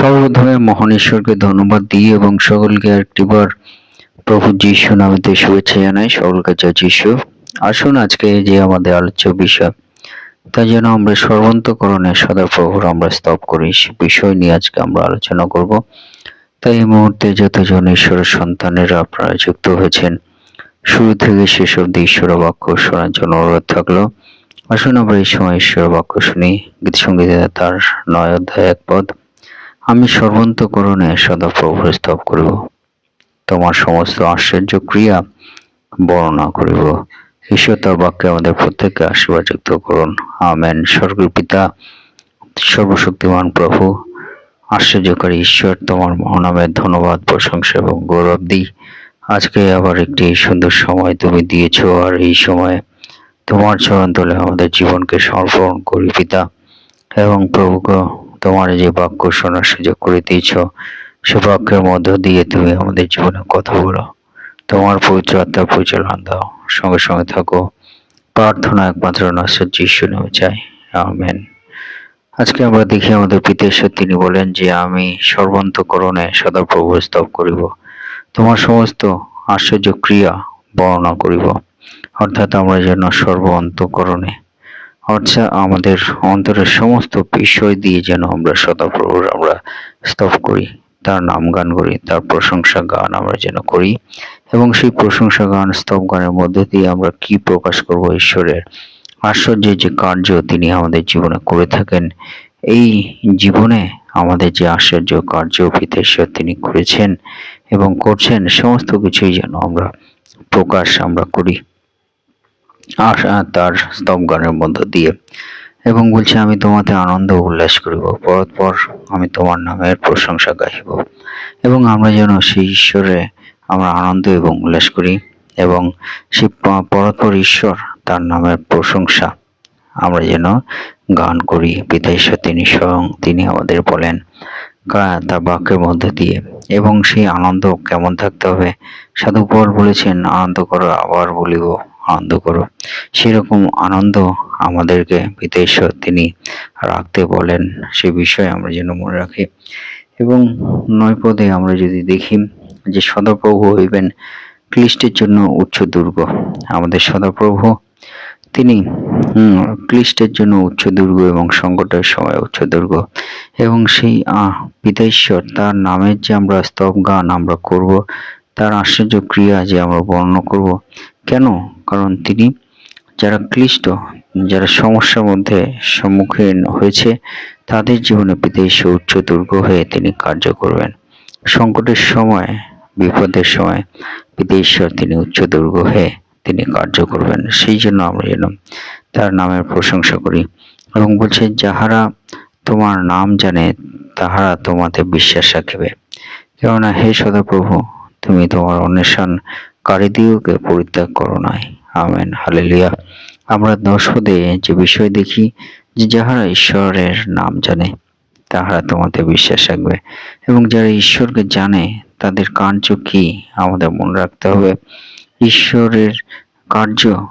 সর্বপ্রথমে মহান ঈশ্বরকে ধন্যবাদ দিই এবং সকলকে একটিবার প্রভু যিশু নামেতে শুভেচ্ছা জানাই। সকলকে যা যিশু। আসুন আজকে যে আমাদের আলোচ্য বিষয়, তা যেন আমরা সর্বান্তকরণে সদা প্রভুর আমরা স্তব করি। সে বিষয় নিয়ে আজকে আমরা আলোচনা করব। তাই এই মুহূর্তে যতজন ঈশ্বরের সন্তানেরা আপনারা যুক্ত হয়েছেন, শুরু থেকে শেষ অব্দি ঈশ্বর বাক্য শোনার জন্য অনুরোধ থাকল। আসুন আমরা এই সময় ঈশ্বর বাক্য শুনি। গীত সঙ্গীতে তার নয় অধ্যায় এক পদ। আমি সর্বান্তকরণে সদা প্রভুর স্তব করিব। তোমার সমস্ত আশ্চর্য ক্রিয়া বর্ণনা করিব। ঈশ্বর তার বাক্যে আমাদের প্রত্যেককে আশীর্বাদ যুক্ত করুন। আমেন। স্বর্গের পিতা, সর্বশক্তিমান প্রভু, আশ্চর্যকারী ঈশ্বর, তোমার মহানামের ধন্যবাদ, প্রশংসা এবং গৌরব দিই। আজকে আবার একটি সুন্দর সময় তুমি দিয়েছ আর এই সময়ে তোমার চরণ তলে আমাদের জীবনকে সমর্পণ করি পিতা। এবং প্রভুকে তোমার যে বাক্য শোনার সুযোগ করে দিয়েছ, সে বাক্যের মধ্য দিয়ে তুমি আমাদের জীবনে কথা বলো। তোমার পবিত্র আত্মা পরিচালনা দাও। সঙ্গে সঙ্গে থাকো। প্রার্থনা একমাত্র নাসর যিশু নামে চাই। আমেন। আজকে আমরা দেখি আমাদের পিতেশ্বর তিনি বলেন যে, আমি সর্বান্তকরণে সদা প্রভু স্তব করিব। তোমার সমস্ত আশ্চর্য ক্রিয়া বর্ণনা করিব। অর্থাৎ আমরা যেন সর্ব অন্তকরণে অর্থাৎ আমাদের অন্তরের সমস্ত বিষয় দিয়ে যেন আমরা সদাপ্রভুর আমরা স্তব করি, তার নাম গান করি, তার প্রশংসা গান আমরা যেন করি, এবং সেই প্রশংসা গান, স্তব গানের মধ্যে দিয়ে আমরা কি প্রকাশ করব ঈশ্বরের আশ্চর্যের যে কার্য তিনি আমাদের জীবনে করে থাকেন, এই জীবনে আমাদের যে আশ্চর্য কার্য পিতেশ্বর তিনি করেছেন এবং করছেন, সমস্ত কিছুই যেন আমরা প্রকাশ আমরা করি। আর তার স্তব গানের মধ্য দিয়ে এবং বলছে, আমি তোমাতে আনন্দ উল্লাস করিব, পরৎপর আমি তোমার নামের প্রশংসা গাইব এবং আমরা যেন সেই ঈশ্বরে আমরা আনন্দ এবং উল্লাস করি এবং প- পরৎপর ঈশ্বর তার নামের প্রশংসা আমরা যেন গান করি। পিতা ঈশ্বর তিনি স্বয়ং তিনি আমাদের বলেন তার বাক্যের মধ্য দিয়ে এবং সেই আনন্দ কেমন থাকতে হবে? সাধু বলেছেন, আনন্দ করো, আবার বলিব আনন্দ করো। সেরকম আনন্দ আমাদেরকে ঈশ্বর তিনি রাখতে বলেন, সে বিষয়ে আমরা যেন মনে রাখি। এবং নয় পদে আমরা যদি দেখি যে সদাপ্রভু হইবেন, ক্লিষ্টের জন্য উচ্চ দুর্গ। আমাদের সদাপ্রভু, তিনি ক্লিষ্টের জন্য উচ্চ দুর্গ এবং সংকটের সময় উচ্চ দুর্গ। এবং সেই ঈশ্বর তার নামের যে আমরা স্তব গান আমরা করব, তার আশ্চর্য ক্রিয়া যে আমরা বর্ণনা করব কেন? কারণ তিনি যারা ক্লিষ্ট, যারা সমস্যার মধ্যে সম্মুখীন হয়েছে, তাদের জীবনে ঈশ্বর উচ্চ দুর্গ হয়ে তিনি কার্য করবেন। সংকটের সময়, বিপদের সময় পিতা ঈশ্বর তিনি উচ্চ দুর্গ হয়ে তিনি কার্য করবেন। সেই জন্য আমরা যেন তার নামের প্রশংসা করি এবং বলছে, যাহারা তোমার নাম জানে, তাহারা তোমাতে বিশ্বাস রাখিবে। কেননা, হে সদাপ্রভু, তুমি তোমার অন্বেষণকারীদিওকে পরিত্যাগ করো নাই। আমেন। হালেলিয়া। আমরা দশপদে যে বিষয় দেখি, যে যাহারা ঈশ্বরের নাম জানে, তাহারা তোমাতে বিশ্বাস রাখবে। এবং যারা ঈশ্বরকে জানে, তাদের কার্য কি আমাদের মনে রাখতে হবে। ঈশ্বরের কার্য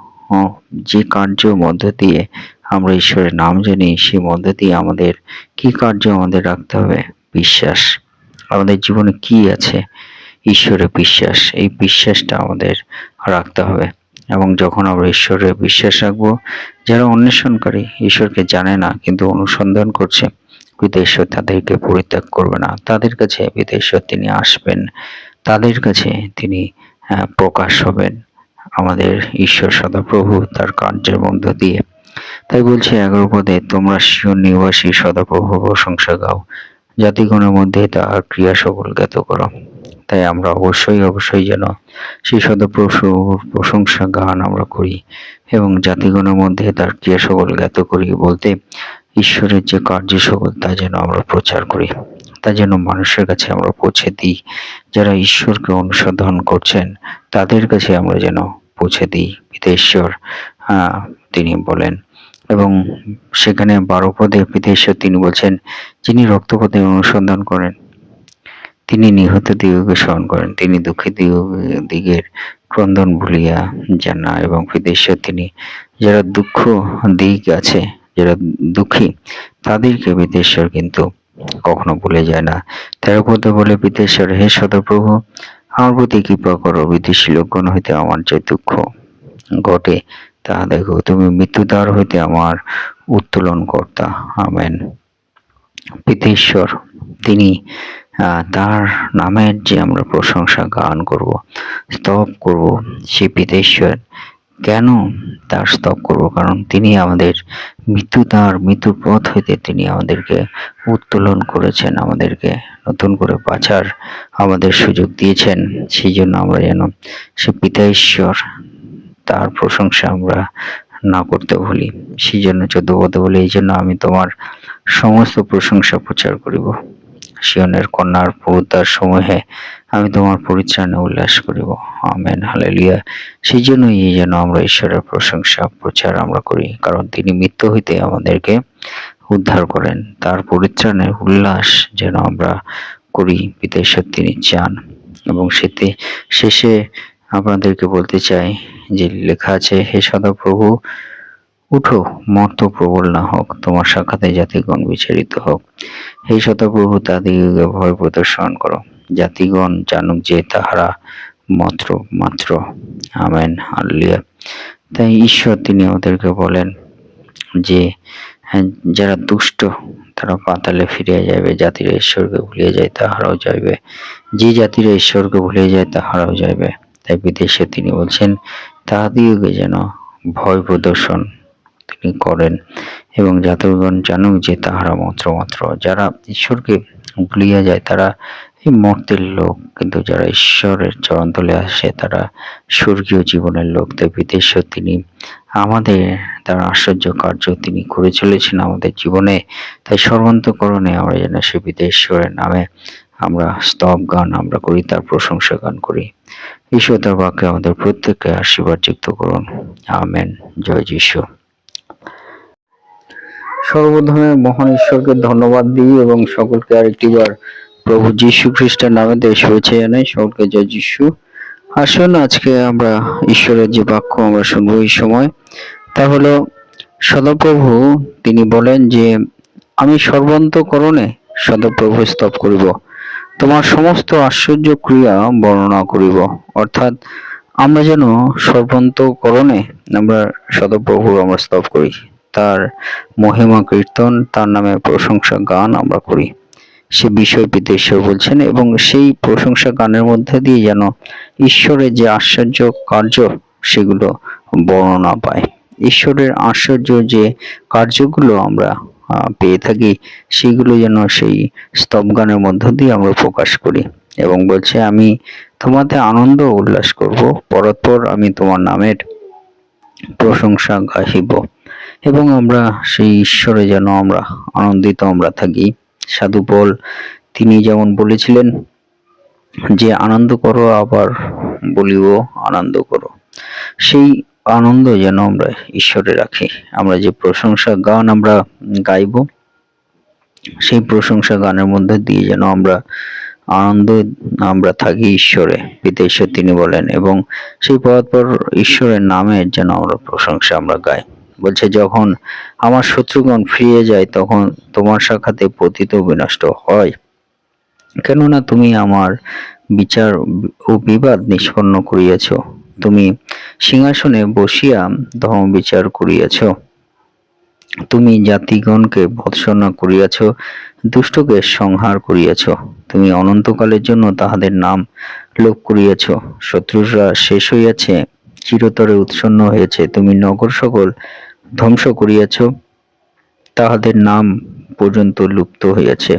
যে কার্য মধ্য দিয়ে আমরা ঈশ্বরের নাম জানি সেই মধ্য দিয়ে আমাদের কি কার্য আমাদের রাখতে হবে? বিশ্বাস। আমাদের জীবনে কি আছে? ঈশ্বরের বিশ্বাস, এই বিশ্বাসটা আমাদের রাখতে হবে। এবং যখন আমরা ঈশ্বরে বিশ্বাস রাখব, যারা অন্বেষণকারী ঈশ্বরকে জানে না, কিন্তু অনুসন্ধান করছে বিদেশ্বর তাদেরকে পরিত্যাগ করবে না। তাদের কাছে বিদেশ্বর তিনি আসবেন, তাদের কাছে তিনি প্রকাশ হবেন আমাদের ঈশ্বর সদাপ্রভু তার কার্যের মধ্য দিয়ে। তাই বলছে এগারো পদে তোমরা শিও নিবাসী সদাপ্রভু প্রশংসা গাও। জাতিগণের মধ্যে তাহার ক্রিয়া সকল জ্ঞাত করো। তাই আমরা অবশ্যই অবশ্যই যেন সেই সদপ্রভুর প্রশংসা গান আমরা করি এবং জাতিগণের মধ্যে তার ক্রিয়া সকল জ্ঞাত করি বলতে ঈশ্বরের যে কার্য সকল তা যেন আমরা প্রচার করি। তা যেন মানুষের কাছে আমরা পৌঁছে দিই। যারা ঈশ্বরকে অনুসন্ধান করছেন তাদের কাছে আমরা যেন পৌঁছে দিই। পিতা ঈশ্বর আহ, তিনি বলেন এবং সেখানে বারো পদে পিতা ঈশ্বর তিনি বলছেন যিনি রক্তপথে অনুসন্ধান করেন তিনি নিহত দিগকে স্মরণ করেন। তিনি দুঃখী দিগ দিগের ক্রন্দন ভুলিয়া যান না এবং বিদেশে তিনি যারা দুঃখ দিক আছে, যারা দুঃখী, তাদেরকে বিদেশ্বর কিন্তু কখনো ভুলে যায় না। তেরো পদে বলে বিদেশ্বর হে সদপ্রভু, আমার প্রতি কৃপা করো, বিদেশি লোকগণ হইতে আমার যে দুঃখ ঘটে। তাহা দেখো, তুমি মৃত্যুদ্বার হইতে আমার উত্তোলন কর্তা আমেন। পিতেশ্বর তিনি তার নামের যে আমরা প্রশংসা, গান করব, স্তব করব, সে পিতেশ্বর কেন তার স্তব করব? কারণ তিনি আমাদের মৃত্যু, তার মৃত্যুর পথ হইতে তিনি আমাদেরকে উত্তোলন করেছেন, আমাদেরকে নতুন করে বাঁচার আমাদের সুযোগ দিয়েছেন। সেই জন্য আমরা যেন সে পিতা ঈশ্বর তার প্রশংসা আমরা না করতে ভুলি। সেই জন্য চোদ্দ পদে বলি, এই জন্য আমি তোমার সমস্ত প্রশংসা প্রচার করিব। শিয়নের কন্যার পুরুতার সমূহে আমি তোমার পরিত্রাণে উল্লাস করিব। আমেন, হালেলিয়া। সেই জন্যই যেন আমরা ঈশ্বরের প্রশংসা, প্রচার আমরা করি, কারণ তিনি মৃত্যু হইতে আমাদেরকে উদ্ধার করেন। তার পরিত্রাণের উল্লাস যেন আমরা করি বিদেশ্বর তিনি চান এবং সেতে শেষে আপনাদেরকে বলতে চাই যে লেখা আছে, হে সদাপ্রভু উঠো মর্ত প্রবল না হোক তোমার সাক্ষাতে জাতিগণ বিচারিত হোক। হে শতপ্রভু তাদিগকে ভয় প্রদর্শন করো। জাতিগণ জানুক যে তাহারা মাত্র মাত্র। আমেন আল্লিয়া তাই ঈশ্বর তিনি আমাদেরকে বলেন যে হ্যাঁ, যারা দুষ্ট তারা পাতালে ফিরে যাবে জাতিরা ঈশ্বরকে ভুলিয়ে যায় তাহারাও যাইবে। যে জাতিরা ঈশ্বরকে ভুলে যায় তাহারাও যাইবে। তাই বিদেশে তিনি বলছেন তাহাদিওকে যেন ভয় প্রদর্শন তিনি করেন এবং জাতকগণ জানুক যে তাহারা মাত্র মাত্র যারা ঈশ্বরকে ভুলিয়া যায়, তারা এই মর্তের লোক। কিন্তু যারা ঈশ্বরের চরণতলে আসে, তারা স্বর্গীয় জীবনের লোক। তাই তিনি আমাদের তার আশ্চর্য কার্য তিনি করে চলেছেন আমাদের জীবনে। তাই সর্বান্তকরণে আমরা যেন সে বিদেশ্বরের নামে আমরা স্তব গান আমরা করি, তার প্রশংসা গান করি। ঈশ্বর তার বাক্যে আমাদের প্রত্যেককে আশীর্বাদ যুক্ত করুন। আমেন। জয় যিশু। সর্বধর্মের মহান ঈশ্বরকে ধন্যবাদ দিই এবং সকলকে আরেকটিবার প্রভু যীশু খ্রিস্টের নামে দেশ হয়েছে জানাই। সকলকে জয় যিশু। আসুন, আজকে আমরা ঈশ্বরের যে বাক্য আমরা শুনব এই সময়। তা হলো, সদাপ্রভু, তিনি বলেন যে, আমি সর্বান্তকরণে সদাপ্রভু স্তব করিব। তোমার সমস্ত আশ্চর্য ক্রিয়া বর্ণনা করিব। অর্থাৎ, আমরা যেন সর্বান্তকরণে আমরা সদাপ্রভুর আমরা স্তব করি। তার মহিমা কীর্তন, তার নামে প্রশংসা গান আমরা করি। সে বিষয় বিদেশ্বর বলছেন, এবং সেই প্রশংসা গানের মধ্যে দিয়ে যেন ঈশ্বরের যে আশ্চর্য কার্য, সেগুলো বর্ণনা পায়। ঈশ্বরের আশ্চর্য যে কার্যগুলো আমরা পেয়ে থাকি, সেগুলো যেন সেই স্তব গানের মধ্য দিয়ে আমরা প্রকাশ করি। এবং বলছে, আমি তোমাতে আনন্দ উল্লাস করব পরস্পর আমি তোমার নামের প্রশংসা গাহিব। এবং আমরা সেই ঈশ্বরে যেন আমরা আনন্দিত আমরা থাকি। সাধু পল, তিনি যেমন বলেছিলেন, যে আনন্দ করো, আবার বলিব আনন্দ করো। সেই আনন্দ যেন আমরা ঈশ্বরে রাখি। আমরা যে প্রশংসা গান আমরা গাইব, সেই প্রশংসা গানের মধ্যে দিয়ে যেন আমরা আনন্দ আমরা থাকি ঈশ্বরে পিতা ঈশ্বর তিনি বলেন, এবং সেই পরস্পর ঈশ্বরের নামে যেন আমরা প্রশংসা আমরা গাই। বলছে, যখন আমার শত্রুগণ ফিরে যায়, তখন তোমার সাক্ষাতে পতিত বিনষ্ট হয়। কেননা তুমি আমার বিচার ও বিবাদ নিষ্পন্ন করিয়াছ। তুমি সিংহাসনে বসিয়া ধর্ম বিচার করিয়াছ। তুমি জাতিগণকে ভৎসনা করিয়াছ, দুষ্টকে সংহার করিয়াছ। তুমি অনন্তকালের জন্য তাহাদের নাম লোপ করিয়াছ। শত্রুরা শেষ হইয়াছে, চিরতরে উৎসন্ন হয়েছে। তুমি নগর সকল ধ্বংস করিয়াছ তাহাদের নাম পর্যন্ত লুপ্ত হইয়াছে।